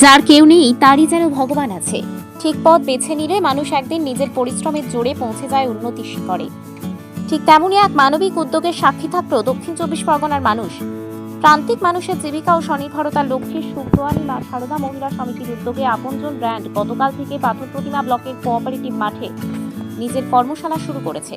যার কেউ নেই, তারই যেন ভগবান আছে। ঠিক পথ বেছে নিলে মানুষ একদিন নিজের পরিশ্রমের জোরে পৌঁছে যায় উন্নতির শিখরে। ঠিক তেমনই এক মানবিক উদ্যোগের সাক্ষী থাকল দক্ষিণ চব্বিশ পরগনার মানুষ। প্রান্তিক মানুষের জীবিকা ও স্বনির্ভরতার লক্ষ্যে সুখদোয়ানি মা সারদা মহিলা সমিতির উদ্যোগে আপনজন ব্র্যান্ড গতকাল থেকে পাথর প্রতিমা ব্লকের কোঅপারেটিভ মাঠে নিজের কর্মশালা শুরু করেছে।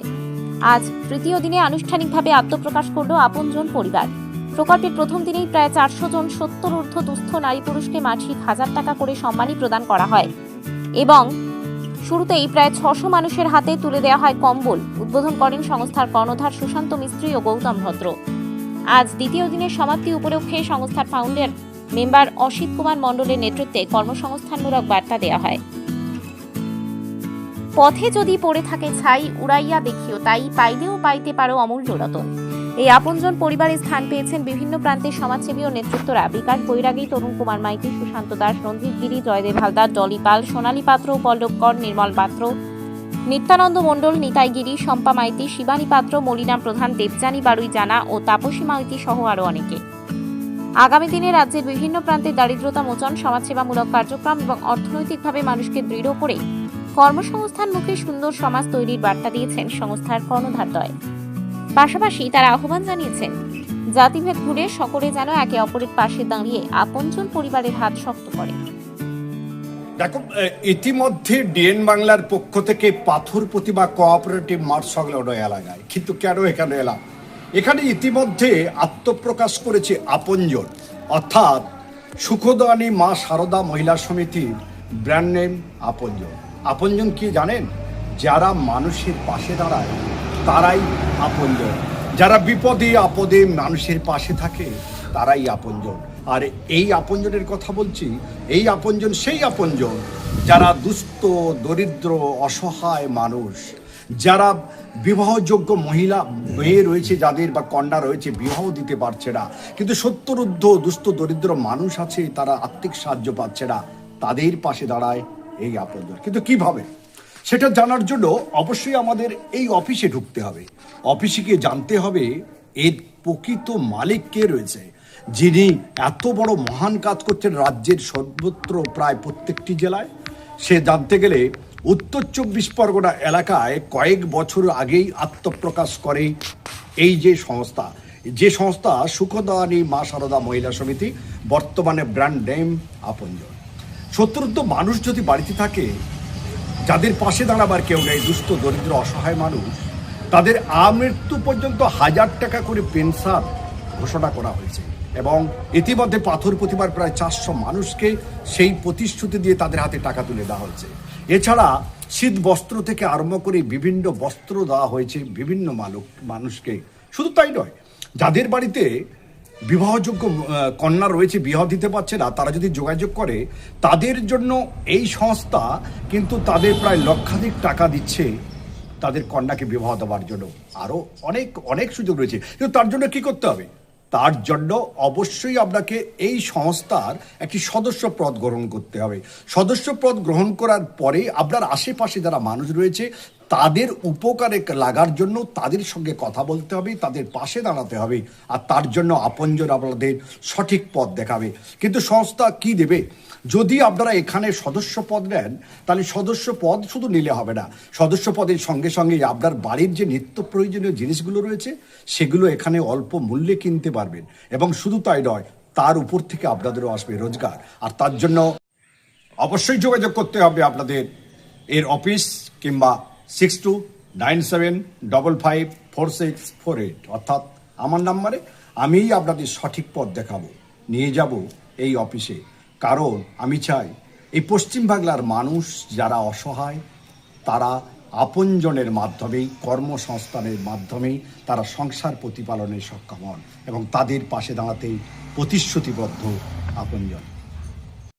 আজ তৃতীয় দিনে আনুষ্ঠানিকভাবে আত্মপ্রকাশ করল আপনজন পরিবার। প্রকল্পের প্রথম দিনেই প্রায় চারশো জন সত্তর ঊর্ধ্ব দুস্থ নারী পুরুষকে মাসিক হাজার টাকা করে সম্মানী প্রদান করা হয়। এবং শুরুতেই প্রায় ছশো মানুষের হাতে তুলে দেওয়া হয় কম্বল। উদ্বোধন করেন সংস্থার কর্ণধার সুশান্ত মিস্ত্রি ও গৌতম ভদ্র। আজ দ্বিতীয় দিনের সমাপ্তি উপলক্ষে সংস্থার ফাউন্ডার মেম্বার অসিত কুমার মণ্ডলের নেতৃত্বে কর্মসংস্থানমূলক বার্তা দেওয়া হয়। পথে যদি পড়ে থাকে ছাই, উড়াইয়া দেখিও, তাই পাইলেও পাইতে পারো অমূল্য রতন। এই আপনজন পরিবারে স্থান পেয়েছেন বিভিন্ন প্রান্তের সমাজসেবী ও নেতৃত্বরা। বিকাশ বৈরাগী তরুণ কুমার মাইতি, সুশান্ত দাস, রঞ্জিত গিরি, জয়দেব হালদার, ডলি পাল, সোনালী পাত্র, পল্লব কর, নির্মল পাত্র, নিত্যানন্দ মণ্ডল, নিতাই গিরি, শম্পা মাইতি, শিবানী পাত্র মলিনা প্রধান, দেবযানী বারুই জানা ও তাপসী মাইতি সহ আরও অনেকে। আগামী দিনে রাজ্যের বিভিন্ন প্রান্তে দারিদ্রতা মোচন, সমাজসেবামূলক কার্যক্রম এবং অর্থনৈতিকভাবে মানুষকে দৃঢ় করে কর্মসংস্থানমুখী সুন্দর সমাজ তৈরির বার্তা দিয়েছেন সংস্থার কর্ণধারদ্বয় পাশাপাশি তারা আহ্বান জানিয়েছেন জাতিভেদ ভুলে সকলে যেন একে অপরের পাশে দাঁড়িয়ে আপনজন পরিবারের হাত শক্ত করে। দেখো ইতিমধ্যে ডিএন বাংলার পক্ষ থেকে পাথর প্রতিমা কোঅপারেটিভ মাঠ সংলগ্ন এলাকায় কিন্তু কেন এখানে এলাম এখানে ইতিমধ্যে আত্মপ্রকাশ করেছে আপনজন। অর্থাৎ সুখদানী মা সারদা মহিলা সমিতির ব্র্যান্ড নেম আপনজন। আপনজন কি জানেন? যারা মানুষের পাশে দাঁড়ায় তারাই আপনজন। যারা বিপদে আপদে মানুষের পাশে থাকে, তারাই আপনজন। আর এই আপনজনের কথা বলছি, এই আপনজন সেই আপনজন যারা দুস্থ, দরিদ্র, অসহায় মানুষ, যারা বিবাহযোগ্য মহিলা মেয়ে রয়েছে যাদের বা কন্যা রয়েছে বিবাহ দিতে পারছে না। কিন্তু সত্যরুদ্ধ, দুস্থ, দরিদ্র মানুষ আছে, তারা আর্থিক সাহায্য পাচ্ছে না, তাদের পাশে দাঁড়ায় এই আপনজন। কিন্তু কীভাবে? সেটা জানার জন্য অবশ্যই আমাদের এই অফিসে ঢুকতে হবে। অফিসে গিয়ে জানতে হবে এর প্রকৃত মালিক কে রয়েছে। যিনি এত বড় মহান কাজ করছেন রাজ্যের সর্বত্র প্রায় প্রত্যেকটি জেলায়। সে জানতে গেলে উত্তর চব্বিশ পরগনা এলাকায় কয়েক বছর আগেই আত্মপ্রকাশ করে এই যে সংস্থা। যে সংস্থা সুখদানী মা সারদা মহিলা সমিতি, বর্তমানে ব্র্যান্ড নেম আপনজন। সত্তরুদ্ধ মানুষ যদি বাড়িতে থাকে যাদের পাশে দাঁড়াবার কেউ নেই, দুস্থ, দরিদ্র, অসহায় মানুষ, তাদের আমৃত্যু পর্যন্ত হাজার টাকা করে পেনশন ঘোষণা করা হয়েছে। এবং ইতিমধ্যে পাথর প্রতিবার প্রায় চারশো মানুষকে সেই প্রতিশ্রুতি দিয়ে তাদের হাতে টাকা তুলে দেওয়া হয়েছে। এছাড়া শীত বস্ত্র থেকে আরম্ভ করে বিভিন্ন বস্ত্র দেওয়া হয়েছে বিভিন্ন মানুষ মানুষকে। শুধু তাই নয়, যাদের বাড়িতে বিবাহযোগ্য কন্যা রয়েছে, বিবাহ দিতে পারছে না, তারা যদি যোগাযোগ করে, তাদের জন্য এই সংস্থা কিন্তু তাদের প্রায় লক্ষাধিক টাকা দিচ্ছে তাদের কন্যাকে বিবাহ দেওয়ার জন্য। আরও অনেক অনেক সুযোগ রয়েছে। কিন্তু তার জন্য কি করতে হবে? তার জন্য অবশ্যই আপনাকে এই সংস্থার একটি সদস্য পদ গ্রহণ করতে হবে। সদস্য পদ গ্রহণ করার পরে আপনার আশেপাশে যারা মানুষ রয়েছে তাদের উপকারে লাগার জন্য তাদের সঙ্গে কথা বলতে হবে, তাদের পাশে দাঁড়াতে হবে আর তার জন্য আপনজন আপনাদের সঠিক পথ দেখাবে। কিন্তু সংস্থা কি দেবে? যদি আপনারা এখানে সদস্য পদ নেন, তাহলে সদস্য পদ শুধু নিলে হবে না। সদস্য পদের সঙ্গে সঙ্গে আপনার বাড়ির যে নিত্য প্রয়োজনীয় জিনিসগুলো রয়েছে, সেগুলো এখানে অল্প মূল্যে কিনতে পারবেন এবং শুধু তাই নয়, তার উপর থেকে আপনাদেরও আসবে রোজগার। আর তার জন্য অবশ্যই যোগাযোগ করতে হবে আপনাদের, এর অফিস কিংবা six two nine seven double five four six four eight অর্থাৎ আমার নাম্বারে আমিই আপনাদের সঠিক পথ দেখাবো। নিয়ে যাব এই অফিসে। কারণ আমি চাই এই পশ্চিম বাংলার মানুষ যারা অসহায়, তারা আপনজনের মাধ্যমেই, কর্মসংস্থানের মাধ্যমেই তারা সংসার প্রতিপালনে সক্ষম হন এবং তাদের পাশে দাঁড়াতেই প্রতিশ্রুতিবদ্ধ আপনজন।